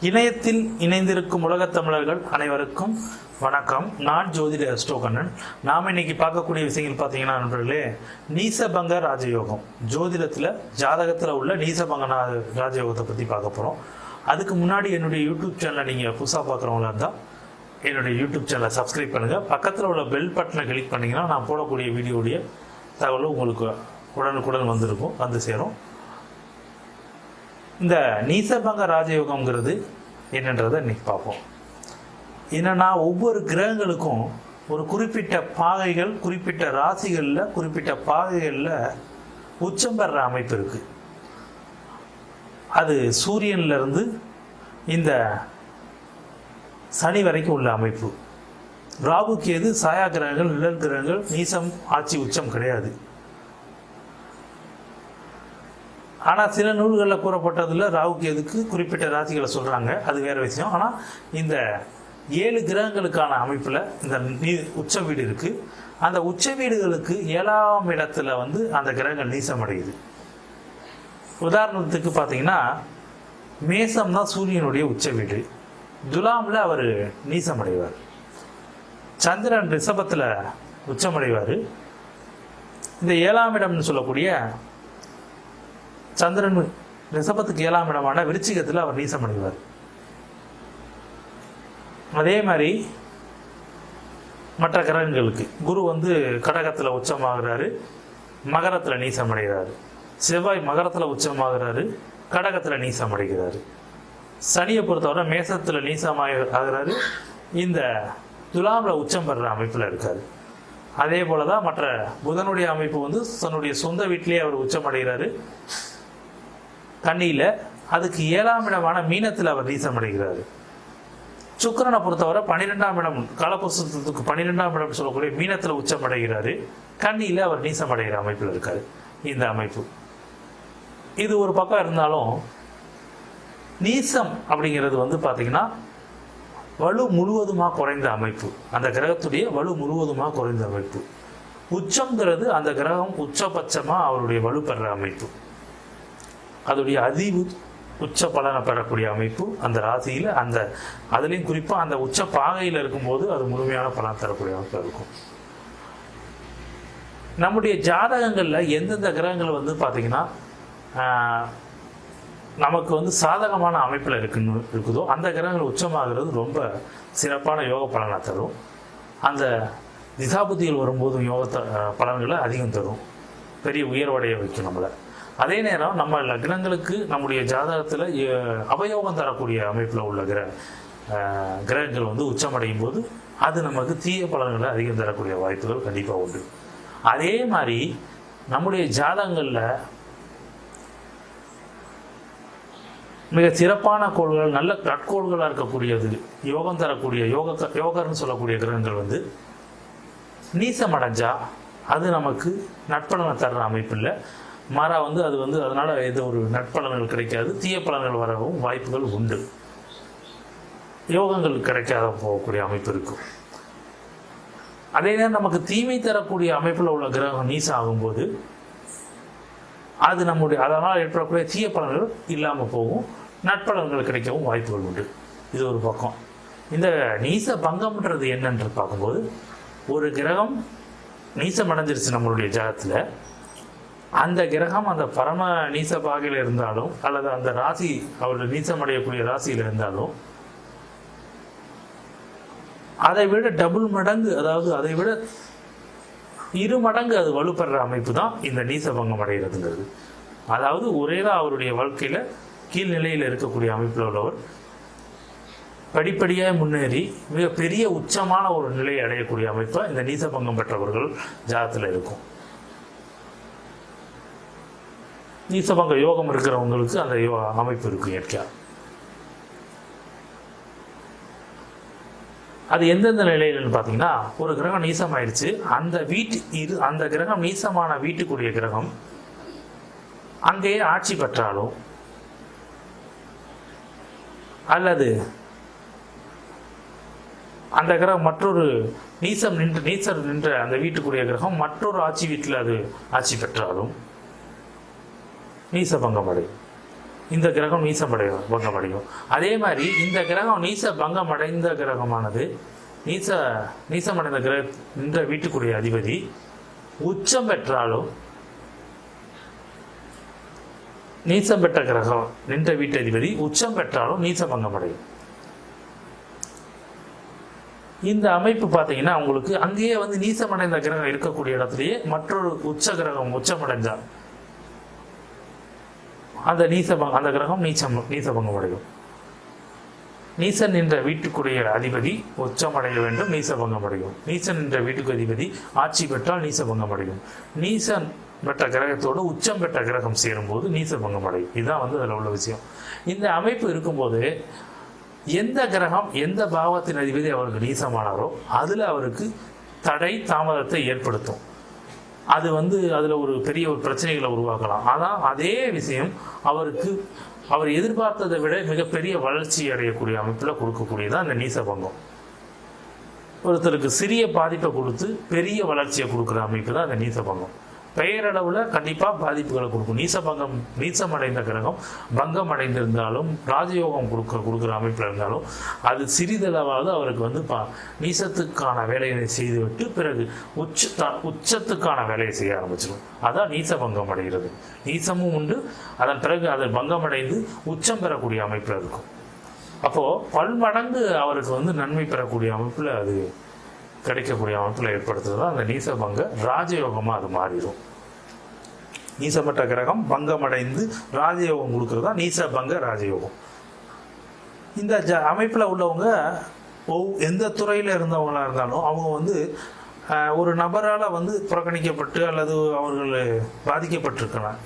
இணையத்தில் இணைந்திருக்கும் உலகத் தமிழர்கள் அனைவருக்கும் வணக்கம். நான் ஜோதிட அஸ்டோகண்ணன். நாம் இன்னைக்கு பார்க்கக்கூடிய விஷயங்கள் பார்த்தீங்கன்னா நண்பர்களே நீசபங்க ராஜயோகம். ஜோதிடத்தில் ஜாதகத்தில் உள்ள நீசபங்க ராஜயோகத்தை பற்றி பார்க்க போகிறோம் அதுக்கு முன்னாடி என்னுடைய யூடியூப் சேனலை நீங்கள் புதுசாக பார்க்குறவங்களா இருந்தால் என்னுடைய யூடியூப் சேனலை சப்ஸ்கிரைப் பண்ணுங்கள் பக்கத்தில் உள்ள பெல் பட்டனை கிளிக் பண்ணிங்கன்னா நான் போடக்கூடிய வீடியோடைய தகவலும் உங்களுக்கு உடனுக்குடன் வந்திருக்கும் வந்து சேரும். இந்த நீசபங்க ராஜயோகம்ங்கிறது என்னன்றதை இன்னைக்கு பார்ப்போம். என்னன்னா ஒவ்வொரு கிரகங்களுக்கும் ஒரு குறிப்பிட்ட பாகைகள் குறிப்பிட்ட ராசிகளில் குறிப்பிட்ட பாகைகளில் உச்சம் பெற அமைப்பு இருக்கு. அது சூரியன்லேருந்து இந்த சனி வரைக்கும் உள்ள அமைப்பு. ராகுக்கு எது சாயா கிரகங்கள் நிழல் கிரகங்கள் நீசம் ஆட்சி உச்சம் கிடையாது. ஆனால் சில நூல்களில் கூறப்பட்டதில் ராகுக்கு எதுக்கு குறிப்பிட்ட ராசிகளை சொல்கிறாங்க அது வேறு விஷயம். ஆனால் இந்த ஏழு கிரகங்களுக்கான அமைப்பில் இந்த நீ உச்ச வீடு இருக்குது அந்த உச்ச வீடுகளுக்கு ஏழாம் இடத்துல வந்து அந்த கிரகங்கள் நீசமடையுது. உதாரணத்துக்கு பார்த்தீங்கன்னா மேசம் தான் சூரியனுடைய உச்ச வீடு. துலாமில் அவர் நீசமடைவார். சந்திரன் ரிஷபத்தில் உச்சமடைவார். இந்த ஏழாம் இடம்னு சொல்லக்கூடிய சந்திரன் ரிஷபத்துக்கு ஏழாம் இடமான விருச்சிகத்தில் அவர் நீசமடைவார் அதே மாதிரி மற்ற கிரகங்களுக்கு குரு வந்து கடகத்தில் உச்சமாகிறாரு மகரத்தில் நீசம் அடைகிறாரு. செவ்வாய் மகரத்தில் உச்சமாகிறாரு கடகத்தில் நீசம் அடைகிறாரு. சனியை பொறுத்தவரை மேசத்தில் நீசமாக ஆகிறாரு. இந்த துலாமில் உச்சம் பெறுற அமைப்பில் இருக்காரு. அதே போல தான் மற்ற புதனுடைய அமைப்பு வந்து தன்னுடைய சொந்த வீட்டிலேயே அவர் உச்சமடைகிறாரு கண்ணியில் அதுக்கு ஏழாம் இடமான மீனத்தில் அவர் நீசமடைகிறாரு சுக்கிரனை பொறுத்தவரை பன்னிரெண்டாம் இடம் காலபுஸ்தத்துக்கு பன்னிரெண்டாம் இடம் சொல்லக்கூடிய மீனத்தில் உச்சமடைகிறாரு. கண்ணியில் அவர் நீசமடைகிற அமைப்பில் இருக்காரு. இந்த அமைப்பு. இது ஒரு பக்கம் இருந்தாலும் நீசம் அப்படிங்கிறது வந்து பார்த்தீங்கன்னா வலு முழுவதுமாக குறைந்த அமைப்பு. அந்த கிரகத்துடைய வலு முழுவதுமாக குறைந்த அமைப்பு. உச்சங்கிறது அந்த கிரகம் உச்சபட்சமாக அவருடைய வலு பெற அமைப்பு. அதோடைய அதி உச்ச பலனை பெறக்கூடிய அமைப்பு அந்த ராசியில் அந்த அதுலேயும் குறிப்பாக அந்த உச்ச பாகையில் இருக்கும்போது அது முழுமையான பலன் தரக்கூடிய அமைப்பு இருக்கும். நம்முடைய ஜாதகங்களில் எந்தெந்த கிரகங்கள் வந்து பார்த்திங்கன்னா நமக்கு வந்து சாதகமான அமைப்பில் இருக்குன்னு இருக்குதோ அந்த கிரகங்கள் உச்சமாகிறது ரொம்ப சிறப்பான யோக பலனை தரும். அந்த திசாபுத்திகள் வரும்போதும் யோக த- பலன்களை அதிகம் தரும். பெரிய உயர்வடைய வைக்கும் நம்மளை. அதே நேரம் நம்ம லக்னங்களுக்கு நம்முடைய ஜாதகத்தில் அபயோகம் தரக்கூடிய அமைப்பில் உள்ள கிர கிரகங்கள் வந்து உச்சமடையும் போது அது நமக்கு தீய பலன்களை அதிகம் தரக்கூடிய வாய்ப்புகள் கண்டிப்பாக உண்டு. அதே மாதிரி நம்முடைய ஜாதகங்களில் மிக சிறப்பான கோள்கள் நல்ல கட்கோள்களாக இருக்கக்கூடியது யோகம் தரக்கூடிய யோக யோகர்னு சொல்லக்கூடிய கிரகங்கள் வந்து நீசமடைஞ்சா அது நமக்கு நட்பலனை தர்ற அமைப்பில் மாறாக வந்து அது வந்து அதனால் எந்த ஒரு நட்பலன்கள் கிடைக்காது தீய பலன்கள் வரவும் வாய்ப்புகள் உண்டு. யோகங்கள் கிடைக்காத போகக்கூடிய அமைப்பு இருக்கும். அதே நேரம் நமக்கு தீமை தரக்கூடிய அமைப்பில் உள்ள கிரகம் நீசம் ஆகும்போது அது நம்முடைய அதனால் ஏற்படக்கூடிய தீய பலன்கள் இல்லாமல் போகும் நட்பலன்கள் கிடைக்கவும் வாய்ப்புகள் உண்டு. இது ஒரு பக்கம். இந்த நீச பங்கம்ன்றது என்னன்று பார்க்கும்போது ஒரு கிரகம் நீசம் அடைஞ்சிருச்சு நம்மளுடைய ஜாதத்தில் அந்த கிரகம் அந்த பரம நீச பாகையில் இருந்தாலும் அல்லது அந்த ராசி அவருடைய நீச்சம் அடையக்கூடிய ராசியில் இருந்தாலும் அதை விட டபுள் மடங்கு அதாவது அதை விட இரு மடங்கு அது வலுப்படுற அமைப்பு தான் இந்த நீசபங்கம் அடைகிறதுங்கிறது அதாவது ஒரே தான் அவருடைய வாழ்க்கையில் கீழ்நிலையில் இருக்கக்கூடிய அமைப்பில் உள்ளவர் படிப்படியாக முன்னேறி மிக பெரிய உச்சமான ஒரு நிலையை அடையக்கூடிய அமைப்பாக இந்த நீசபங்கம் பெற்றவர்கள் ஜாதத்தில் இருக்கும். நீசபங்க யோகம் இருக்கிறவங்களுக்கு அந்த யோ அமைப்பு இருக்கும் இயற்கையாக அது எந்தெந்த நிலையிலன்னு பார்த்தீங்கன்னா ஒரு கிரகம் நீசம் அந்த வீட்டு இது அந்த கிரகம் நீசமான வீட்டுக்குரிய கிரகம் அங்கேயே ஆட்சி பெற்றாலும் அல்லது அந்த கிரகம் மற்றொரு நீசம் நின்று நீசர் நின்ற அந்த வீட்டுக்குரிய கிரகம் மற்றொரு ஆட்சி வீட்டில் அது ஆட்சி பெற்றாலும் நீசபங்கம் அடையும் இந்த கிரகம் நீசமடையும் பங்கமடையும். அதே மாதிரி இந்த கிரகம் நீச பங்கமடைந்த கிரகமானது நீச நீசமடைந்த கிரக இந்த வீட்டுக்குரிய அதிபதி உச்சம் பெற்றாலும் நீச்சம் பெற்ற கிரகம் நின்ற வீட்டு அதிபதி உச்சம் பெற்றாலும் நீச பங்கமடையும். இந்த அமைப்பு பார்த்தீங்கன்னா உங்களுக்கு அங்கேயே வந்து நீசமடைந்த கிரகம் இருக்கக்கூடிய இடத்துலயே மற்றொரு உச்ச கிரகம் உச்சமடைந்தால் அந்த நீசபங்க அந்த கிரகம் நீச்சம் நீசபங்கம் அடையும் நீசன் என்ற வீட்டுக்குடைய அதிபதி உச்சமடைய வேண்டும் நீசபங்கம் அடையும் நீசன் என்ற வீட்டுக்கு அதிபதி ஆட்சி பெற்றால் நீசபங்கம் அடையும் நீசன் பெற்ற கிரகத்தோடு உச்சம் பெற்ற கிரகம் சேரும்போது நீசபங்கம் அடையும் இதுதான் வந்து அதில் உள்ள விஷயம். இந்த அமைப்பு இருக்கும்போது எந்த கிரகம் எந்த பாவத்தின் அதிபதி அவருக்கு நீசமானாரோ அதில் அவருக்கு தடை தாமதத்தை ஏற்படுத்தும். அது வந்து அதில் ஒரு பெரிய ஒரு பிரச்சனைகளை உருவாக்கலாம். ஆனால் அதே விஷயம் அவருக்கு அவர் எதிர்பார்த்ததை விட மிகப்பெரிய வளர்ச்சி அடையக்கூடிய அமைப்பில் கொடுக்கக்கூடியதான் அந்த நீசபங்கம் ஒருத்தருக்கு சிறிய பாதிப்பை கொடுத்து பெரிய வளர்ச்சியை கொடுக்குற அமைப்பு தான் அந்த நீசபங்கம் பெயரளவில் கண்டிப்பாக பாதிப்புகளை கொடுக்கும். நீசபங்கம் நீசமடைந்த கிரகம் பங்கம் அடைந்திருந்தாலும் ராஜயோகம் கொடுக்க கொடுக்குற அமைப்பில் இருந்தாலும் அது சிறிதளவாவது அவருக்கு வந்து பா நீசத்துக்கான வேலையை செய்துவிட்டு பிறகு உச்ச உச்சத்துக்கான வேலையை செய்ய ஆரம்பிச்சிடும் அதான் நீசபங்கம் அடைகிறது. நீசமும் உண்டு. அதன் பிறகு அது பங்கம் அடைந்து உச்சம் பெறக்கூடிய அமைப்பில் இருக்கும். அப்போது பல்மடங்கு அவருக்கு வந்து நன்மை பெறக்கூடிய அமைப்பில் அது கிடைக்கக்கூடிய அமைப்பில் ஏற்படுத்துறது தான் அந்த நீசபங்க ராஜயோகமாக அது மாறிடும். நீசமற்ற கிரகம் பங்கமடைந்து ராஜயோகம் கொடுக்கறது தான் நீசபங்க ராஜயோகம். இந்த ஜ அமைப்பில் உள்ளவங்க ஒவ் எந்த துறையில் இருந்தவங்களாக இருந்தாலும் அவங்க வந்து ஒரு நபரால் வந்து புறக்கணிக்கப்பட்டு அல்லது அவர்கள் பாதிக்கப்பட்டிருக்கலாம்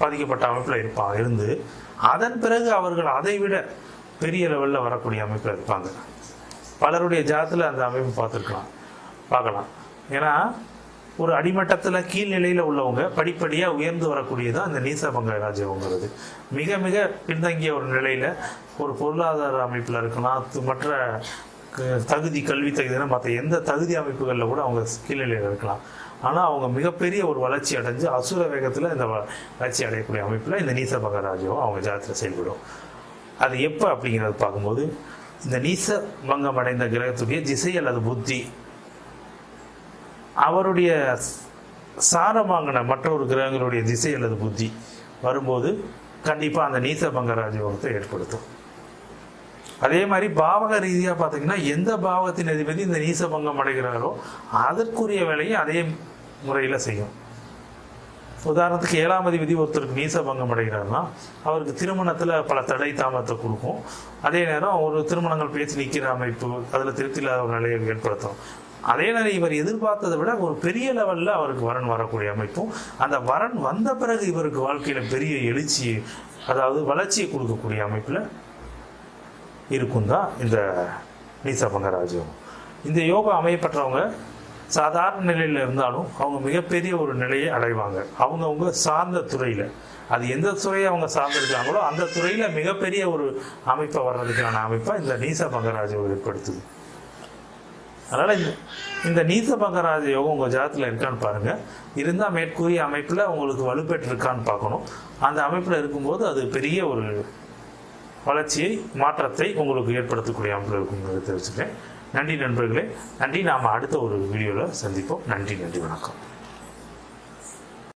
பாதிக்கப்பட்ட அமைப்பில் இருப்பாங்க இருந்து அதன் பிறகு அவர்கள் அதை விட பெரிய லெவலில் வரக்கூடிய அமைப்பில் இருப்பாங்க. பலருடைய ஜாதத்தில் அந்த அமைப்பு பார்த்துருக்கலாம். பார்க்கலாம். ஏன்னா ஒரு அடிமட்டத்தில் கீழ்நிலையில் உள்ளவங்க படிப்படியாக உயர்ந்து வரக்கூடியது அந்த நீசபங்க ராஜ்யம்ங்கிறது மிக மிக பின்தங்கிய ஒரு நிலையில் ஒரு பொருளாதார அமைப்பில் இருக்கலாம். மற்ற க- தகுதி கல்வி தகுதினா மற்ற எந்த தகுதி அமைப்புகளில் கூட அவங்க கீழ்நிலையில் இருக்கலாம். ஆனால் அவங்க மிகப்பெரிய ஒரு வளர்ச்சி அடைஞ்சு அசுர வேகத்தில் இந்த வளர்ச்சி அடையக்கூடிய அமைப்பில் இந்த நீசபங்க ராஜ்யம் அவங்க ஜாதத்தில் செயல்படும். அது எப்போ அப்படிங்கிறத பார்க்கும்போது இந்த நீச பங்கம் அடைந்த கிரகத்துடைய திசை அல்லது புத்தி. அவருடைய சாரம் வாங்கின மற்றொரு கிரகங்களுடைய திசை அல்லது புத்தி வரும்போது கண்டிப்பாக அந்த நீச பங்க ராஜயோகத்தை ஏற்படுத்தும். அதே மாதிரி பாவக ரீதியாக பார்த்தீங்கன்னா எந்த பாவத்தின் அதிபதி இந்த நீச பங்கம் அடைகிறாரோ அதற்குரிய வேலையை அதே முறையில் செய்யும். உதாரணத்துக்கு ஏழாம் அதிபதி ஒருத்தருக்கு மீச பங்கம் அடைகிறாருன்னா அவருக்கு திருமணத்தில் பல தடை தாமதத்தை கொடுக்கும். அதே நேரம் ஒரு திருமணங்கள் பேசி நிற்கிற அமைப்பு அதில் திருப்தி இல்லாத ஒரு நிலையை ஏற்படுத்தும். அதே நேரம் இவர் எதிர்பார்த்ததை விட ஒரு பெரிய லெவலில் அவருக்கு வரன் வரக்கூடிய அமைப்பும் அந்த வரன் வந்த பிறகு இவருக்கு வாழ்க்கையில் பெரிய எழுச்சி அதாவது வளர்ச்சியை கொடுக்கக்கூடிய அமைப்பில் இருக்கும் தான் இந்த நீசபங்க ராஜயோகம் இந்த யோகா அமையப்பட்டவங்க சாதாரண நிலையில் இருந்தாலும் அவங்க மிகப்பெரிய ஒரு நிலையை அடைவாங்க. அவங்கவுங்க சார்ந்த துறையில். அது எந்த துறையை அவங்க சார்ந்திருக்காங்களோ அந்த துறையில் மிகப்பெரிய ஒரு அமைப்பை வர்றதுக்கான அமைப்பை இந்த நீச ராஜயோகம் ஏற்படுத்துது. அதனால் இந்த இந்த நீச பங்கராஜ யோகம் உங்கள் ஜாதத்தில் இருக்கான்னு பாருங்கள் இருந்தால் மேற்கூறிய அமைப்பில் உங்களுக்கு வலுப்பெற்றிருக்கான்னு பார்க்கணும். அந்த அமைப்பில் இருக்கும்போது அது பெரிய ஒரு வளர்ச்சியை மாற்றத்தை உங்களுக்கு ஏற்படுத்தக்கூடிய அமைப்பில் இருக்குங்கிறத தெரிவிச்சுக்கிறேன் நன்றி நண்பர்களே. நன்றி. நாம் அடுத்த ஒரு வீடியோவில் சந்திப்போம். நன்றி நன்றி வணக்கம்.